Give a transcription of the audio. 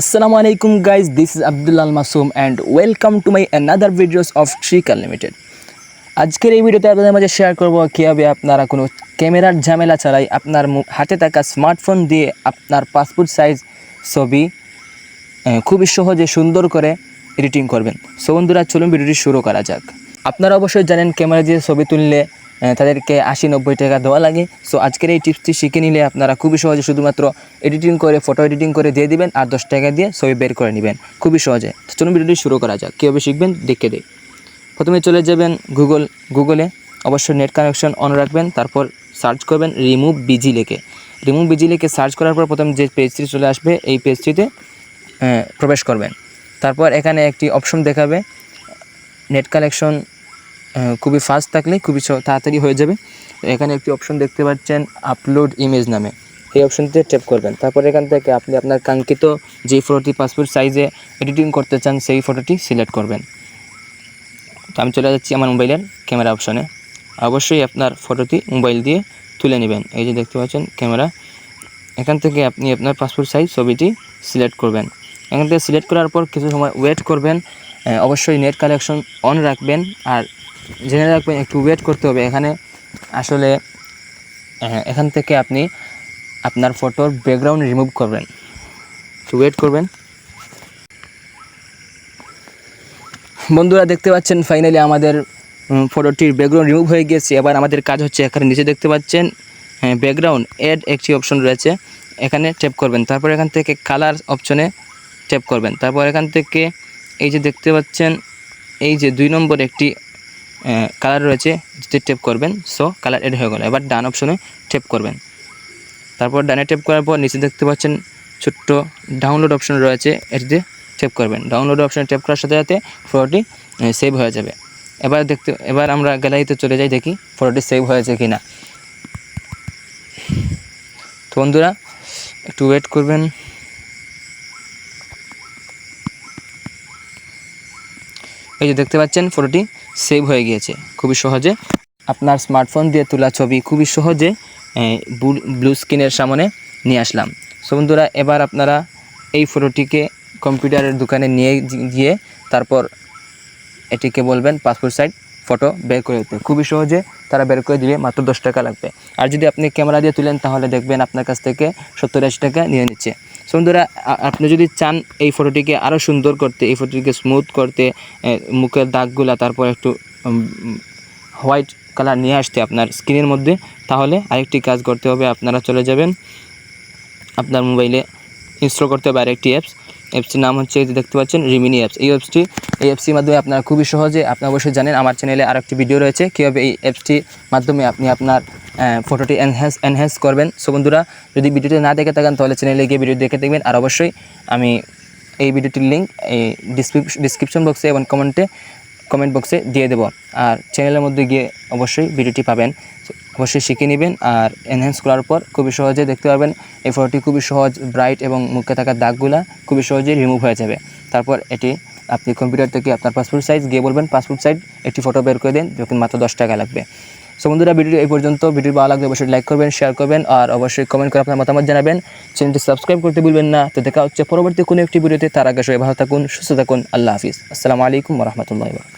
Assalamu আলাইকুম guys this is Al Masoom and welcome to my another videos of Trick Unlimited. আজকের এই ভিডিওতে আপনাদের মাঝে শেয়ার করব কীভাবে আপনারা কোনো ক্যামেরার ঝামেলা ছাড়াই আপনার হাতে থাকা স্মার্টফোন দিয়ে আপনার পাসপোর্ট সাইজ ছবি খুবই সহজে সুন্দর করে এডিটিং করবেন। সো বন্ধুরা, চলুন ভিডিওটি শুরু করা যাক। আপনারা অবশ্যই জানেন ক্যামেরা দিয়ে ছবি তুললে তাদেরকে আশি নব্বই টাকা দেওয়া লাগে। সো আজকের এই টিপসটি শিখে নিলে আপনারা খুবই সহজে শুধুমাত্র এডিটিং করে ফটো এডিটিং করে দিয়ে দিবেন আর দশ টাকা দিয়ে ছবি বের করে নেবেন। খুবই সহজে। তো চলুন ভিডিওটি শুরু করা যাক। কীভাবে শিখবেন দেখে দেয় প্রথমে চলে যাবেন গুগল গুগলে অবশ্যই নেট কানেকশন অন রাখবেন, তারপর সার্চ করবেন রিমুভ বিজি লিখে। রিমুভ বিজি লিখে সার্চ করার পর প্রথম যে পেজটি চলে আসবে, এই পেজটিতে প্রবেশ করবেন। তারপর এখানে একটি অপশন দেখাবে নেট কানেকশন খুবই ফাস্ট থাকলে খুবই তাড়াতাড়ি হয়ে যাবে। এখানে একটি অপশন দেখতে পাচ্ছেন আপলোড ইমেজ নামে। এই অপশনটিতে ট্যাপ করবেন। তারপর এখান থেকে আপনি আপনার কাঙ্ক্ষিত যে ফটোটি পাসপোর্ট সাইজে এডিটিং করতে চান, সেই ফটোটি সিলেক্ট করবেন। তো আমি চলে যাচ্ছি আমার মোবাইলের ক্যামেরা অপশনে অবশ্যই আপনার ফটোটি মোবাইল দিয়ে তুলে নেবেন। এই যে দেখতে পাচ্ছেন ক্যামেরা এখান থেকে আপনি আপনার পাসপোর্ট সাইজ ছবিটি সিলেক্ট করবেন। এখান থেকে সিলেক্ট করার পর কিছু সময় ওয়েট করবেন। অবশ্যই নেট কালেকশন অন রাখবেন। আর জেনে রাখবেন একটু ওয়েট করতে হবে। এখানে আসলে আহ, এখান থেকে আপনি আপনার ফটোর ব্যাকগ্রাউন্ড রিমুভ করবেন। তো ওয়েট করবেন। বন্ধুরা দেখতে পাচ্ছেন ফাইনালি আমাদের ফটোটির ব্যাকগ্রাউন্ড রিমুভ হয়ে গিয়েছে এবার আমাদের কাজ হচ্ছে এখানে নিচে দেখতে পাচ্ছেন হ্যাঁ ব্যাকগ্রাউন্ড এড একটি অপশন রয়েছে। এখানে ট্যাপ করবেন। তারপর এখান থেকে কালার অপশনে ট্যাপ করবেন। তারপর এখান থেকে এই যে দেখতে পাচ্ছেন এই যে দুই নম্বর একটি কালার রয়েছে, যদি টেপ করবেন সো কালার এড হয়ে গেল। এবার ডান অপশনে ট্যাপ করবেন। তারপর ডানে টেপ করার পর নিচে দেখতে পাচ্ছেন ছোট্ট ডাউনলোড অপশন রয়েছে এটিতে ট্যাপ করবেন। ডাউনলোড অপশনে টেপ করার সাথে সাথে ফটোটি সেভ হয়ে যাবে। এবার দেখতে, এবার আমরা গ্যালারিতে চলে যাই, দেখি ফটোটি সেভ হয়েছে কি না তো বন্ধুরা, একটু ওয়েট করবেন। এই যে দেখতে পাচ্ছেন ফটোটি সেভ হয়ে গিয়েছে। খুবই সহজে আপনার স্মার্টফোন দিয়ে তোলা ছবি খুবই সহজে ব্লু স্ক্রিনের সামনে নিয়ে আসলাম। সো বন্ধুরা, এবার আপনারা এই ফটোটিকে কম্পিউটারের দোকানে নিয়ে গিয়ে তারপর এটিকে বলবেন পাসপোর্ট সাইজ ফটো বের করে দিতে। খুবই সহজে তারা বের করে দিলে মাত্র দশ টাকা লাগবে। আর যদি আপনি ক্যামেরা দিয়ে তুলেন, তাহলে দেখবেন আপনার কাছ থেকে সত্তর আশি টাকা নিয়ে নিচ্ছে। সো বন্ধুরা আপনি যদি চান এই ফটোটিকে আরও সুন্দর করতে, এই ফটোটিকে স্মুথ করতে মুখের দাগগুলা তারপর একটু হোয়াইট কালার নিয়ে আসতে আপনার স্ক্রিনের মধ্যে, তাহলে আরেকটি কাজ করতে হবে, আপনারা চলে যাবেন আপনার মোবাইলে ইনস্টল করতে হবে আরেকটি অ্যাপস অ্যাপসটির নাম হচ্ছে এই যে দেখতে পাচ্ছেন রিমিনি অ্যাপস এই অ্যাপসটি এই অ্যাপসটির মাধ্যমে আপনারা খুবই সহজে, আপনি অবশ্যই জানেন, আমার চ্যানেলে আরেকটি ভিডিও রয়েছে, কীভাবে এই অ্যাপসটির মাধ্যমে আপনি আপনার ফটোটি এনহ্যান্স এনহ্যান্স করবেন। সো বন্ধুরা, যদি ভিডিওটি না দেখে থাকেন, তাহলে চ্যানেলে গিয়ে ভিডিও দেখে দেখবেন, আর অবশ্যই আমি এই ভিডিওটির লিঙ্ক এই ডিসক্রিপশন বক্সে এবং কমেন্টে কমেন্ট বক্সে দিয়ে দেবো। আর চ্যানেলের মধ্যে গিয়ে অবশ্যই ভিডিওটি পাবেন। অবশ্যই শিখে নেবেন আর এনহ্যান্স করার পর খুবই সহজে দেখতে পারবেন এই ফটোটি খুবই সহজ ব্রাইট এবং মুখে থাকা দাগগুলা খুবই সহজেই রিমুভ হয়ে যাবে। তারপর এটি আপনি কম্পিউটার থেকে আপনার পাসপোর্ট সাইজ গিয়ে বলবেন পাসপোর্ট সাইজ একটি ফটো বের করে দিন, যখন মাত্র দশ টাকা লাগবে। সো বন্ধুরা ভিডিও এই পর্যন্ত। ভিডিও ভালো লাগলে অবশ্যই লাইক করবেন শেয়ার করবেন আর অবশ্যই কমেন্ট করে আপনার মতামত জানাবেন। চ্যানেলটি সাবস্ক্রাইব করতে ভুলবেন না। তো দেখা হচ্ছে পরবর্তী কোনো একটি ভিডিওতে তার আগে সবাই ভালো থাকুন, সুস্থ থাকুন। আল্লাহ হাফিজ। আসসালামু আলাইকুম রহমতুল্লাহ